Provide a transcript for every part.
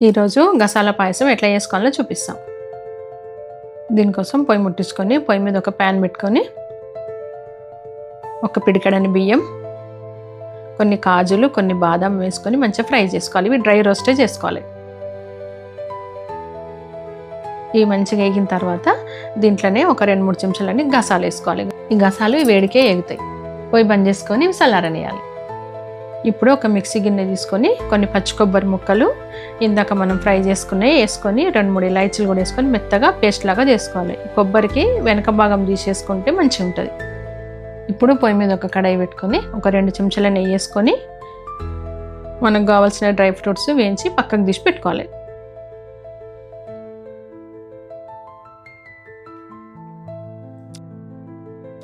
ఈరోజు గసాల పాయసం ఎట్లా చేసుకోవాలో చూపిస్తాం. దీనికోసం పొయ్యి ముట్టించుకొని పొయ్యి మీద ఒక ప్యాన్ పెట్టుకొని ఒక పిడికడని బియ్యం కొన్ని కాజులు కొన్ని బాదం వేసుకొని మంచిగా ఫ్రై చేసుకోవాలి. ఇవి డ్రై రోస్టే చేసుకోవాలి. ఇవి మంచిగా వేగిన తర్వాత దీంట్లోనే ఒక రెండు మూడు చెంచాలని గసాలు వేసుకోవాలి. ఈ గసాలు వేడికే ఎగుతాయి పొయ్యి బంద్ చేసుకొని ఇవి చల్లారనియాలి ఇప్పుడు ఒక మిక్సీ గిన్నె తీసుకొని కొన్ని పచ్చి కొబ్బరి ముక్కలు ఇందాక మనం ఫ్రై చేసుకునే వేసుకొని రెండు మూడు ఇలాచీలు కూడా వేసుకొని మెత్తగా పేస్ట్ లాగా చేసుకోవాలి. కొబ్బరికి వెనక భాగం తీసేసుకుంటే మంచిగా ఉంటుంది. ఇప్పుడు పొయ్యి మీద ఒక కడాయి పెట్టుకొని ఒక రెండు చెంచాల నెయ్యి వేసుకొని మనకు కావాల్సిన డ్రై ఫ్రూట్స్ వేయించి పక్కకు తీసి పెట్టుకోవాలి.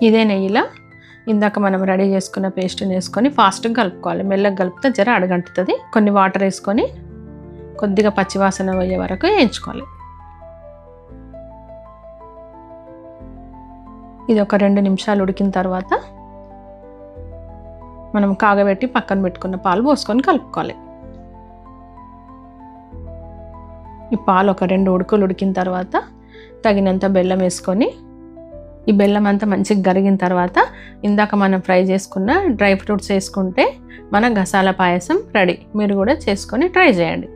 ఇదే నెయ్యిలో ఇందాక మనం రెడీ చేసుకున్న పేస్ట్ని వేసుకొని ఫాస్ట్గా కలుపుకోవాలి. మెల్లగా కలిపితే జర అడగంటుతుంది. కొన్ని వాటర్ వేసుకొని కొద్దిగా పచ్చివాసన పోయే వరకు వేయించుకోవాలి. ఇది ఒక రెండు నిమిషాలు ఉడికిన తర్వాత మనం కాగబెట్టి పక్కన పెట్టుకున్న పాలు పోసుకొని కలుపుకోవాలి. ఈ పాలు ఒక రెండు ఉడుకులు ఉడికిన తర్వాత తగినంత బెల్లం వేసుకొని ఈ బెల్లం అంతా మంచిగా గరిగిన తర్వాత ఇందాక మనం ఫ్రై చేసుకున్న డ్రై ఫ్రూట్స్ వేసుకుంటే మన గసాల పాయసం రెడీ. మీరు కూడా చేసుకొని ట్రై చేయండి.